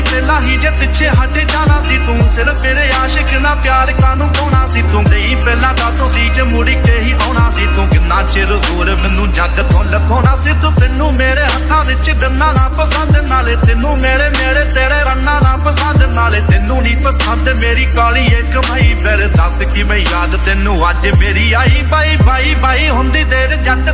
ਪਹਿਲਾਂ ਹੀ ਜੇ ਪਿੱਛੇ ਹਟ ਜਾਣਾ ਸੀ ਤੂੰ, ਸਿਰਫ ਮੇਰੇ ਆਸ਼ਿਕ ਨਾਲ ਪਿਆਰ ਕਾਨੂੰ ਪਾਉਣਾ ਸੀ ਤੂੰ? ਗਈ ਪਹਿਲਾਂ ਤਾਂ ਤੂੰ ਸੀ ਜੇ ਮੁੜ ਕੇ ਹੀ ਆਉਣਾ ਸੀ ਤੂੰ। ਕਿੰਨਾ ਚਿਰ ਹੋਰ ਮੈਨੂੰ ਜੱਗ ਤੋਂ ਲਗਾਉਣਾ ਸੀ ਤੂੰ? ਤੈਨੂੰ ਮੇਰੇ ਹੱਥਾਂ ਵਿੱਚ ਦੰਨਾ ਨਾ ਪਸੰਦ, ਨਾਲੇ ਤੈਨੂੰ ਮੇਰੇ ਨੇੜੇ ਤੇਰੇ ਰੰਨਾ ਨਾ ਪਸੰਦ, ਨਾਲੇ ਤੈਨੂੰ ਨਹੀਂ ਪਸੰਦ। ਮੇਰੀ ਕਾਲੀ ਇੱਕ ਮਈ, ਫਿਰ ਦੱਸ ਕਿਵੇਂ ਯਾਦ ਤੈਨੂੰ ਅੱਜ ਮੇਰੀ ਆਈ? ਬਾਈ ਬਾਈ ਬਾਈ, ਹੁੰਦੀ ਦੇਰ ਜੱਟ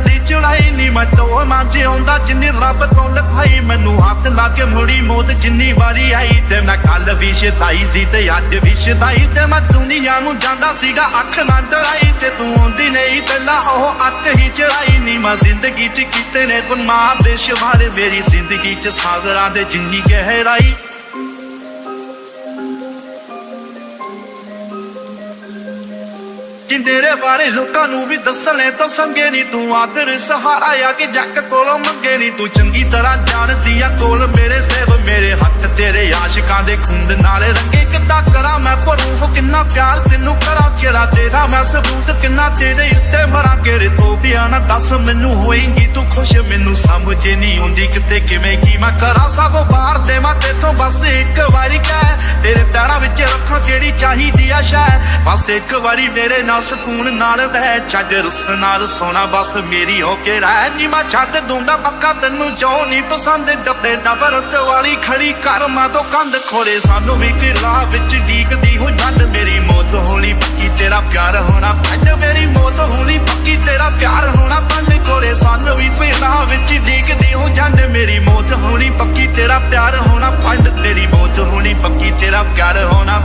ਮੈਂ ਤੋ ਜਿੰਨੀ ਰੱਬ ਤੋਂ ਲਿਖਾਈ, ਮੈਨੂੰ ਹੱਥ ਲਾ ਕੇ ਮੁੜੀ ਮੌਤ। ਜਿੰਨੀ ਵਾਰੀ ਆਈ ਤੇ ਮੈਂ ਕੱਲ ਵੀ ਸ਼ਦਾਈ ਸੀ ਤੇ ਅੱਜ ਵੀ ਸ਼ਦਾਈ ਤੇ ਮੈਂ ਦੁਨੀਆ ਨੂੰ ਜਾਂਦਾ ਸੀਗਾ, ਅੱਖ ਨਾ ਡਰਾਈ ਤੇ ਤੂੰ ਆਉਂਦੀ ਨਹੀਂ। ਪਹਿਲਾਂ ਉਹ ਅੱਖ ਹੀ ਚੜਾਈ ਨਹੀਂ ਮੈਂ ਜ਼ਿੰਦਗੀ ਚ ਕੀਤੇ ਨੇ ਗੁਨਾਹ। ਬੇਸ਼ੁਮਾਰ ਮੇਰੀ ਜ਼ਿੰਦਗੀ ਚ ਸਾਗਰਾਂ ਦੇ ਜਿੰਨੀ ਗਹਿਰਾਈ। ਕਿ ਬਾਰੇ ਲੋਕਾਂ ਨੂੰ ਵੀ ਦੱਸਣੇ ਤਾਂ ਸੰਗੇ ਨਹੀਂ ਤੂੰ ਆਦਰ, ਸਹਾਰਾ ਆ ਕਿ ਜੱਕ ਕੋਲੋਂ ਮੰਗੇ ਨਹੀਂ ਤੂੰ ਚੰਗੀ ਤਰ੍ਹਾਂ ਜਾਣਦੀ ਆ ਕੋਲ ਮੇਰੇ ਸੇਵ, ਮੇਰੇ ਹੱਥ ਤੇਰੇ ਆਸ਼ਿਕਾਂ ਦੇ ਖੂਨ ਨਾਲ ਰੰਗੇ। ਕਿੱਦਾਂ ਕਰਾਂ ਮੈਂ ਪ੍ਰੂਫ ਕਿੰਨਾ ਪਿਆਰ ਤੈਨੂੰ ਕਰਾਂ, ਕਿਹੜਾ ਤੇਰਾ ਮੈਂ ਸਬੂਤ, ਕਿੰਨਾ ਤੇਰੇ ਉੱਤੇ ਮਰਾਂ। ਕਿਹੜੇ ਤੋਂ ਨਾ ਦੱਸ ਮੈਨੂੰ ਹੋਏਗੀ ਤੂੰ ਖੁਸ਼। ਮੈਨੂੰ ਸਮਝ ਨਹੀਂ ਆਉਂਦੀ ਕਿਤੇ ਕਿਵੇਂ ਕੀ ਮੈਂ ਕਰਾਂ। ਸਭ ਬਾਹਰ ਦੇਵਾਂ ਮੈਂ ਤੇਥੋਂ ਬਸ ਇੱਕ ਵਾਰੀ ਕਹਿ ਤੇਰੇ ਪੈਰਾਂ ਵਿੱਚ ਰੱਖਾਂ ਜਿਹੜੀ ਚਾਹੀਦੀ ਆ ਸ਼ੈ ਬਸ ਇੱਕ ਵਾਰੀ ਮੇਰੇ ਨਾਲ ਸਕੂਨ ਨਾਲ ਰਹਿ। ਛੱਡ ਰੁੱਸ ਨਾਲ ਸੋਨਾ, ਬਸ ਮੇਰੀ ਹੋ ਕੇ ਰਹਿ। ਨੀ ਮੈਂ ਛੱਡ ਦੂੰਗਾ ਪੱਕਾ, ਤੈਨੂੰ ਜੋ ਨਹੀਂ ਪਸੰਦ। ਜੱਬੇ ਦਾ ਵਾਲੀ ਖੜੀ ਕਰਮਾਂ ਤੋਂ ਕੰਧ ਖੋਰੇ। ਸਾਨੂੰ ਵੀ ਕਿ ਰਾਹ ਵਿੱਚ ਪੱਕੀ ਤੇਰਾ ਪਿਆਰ ਹੋਣਾ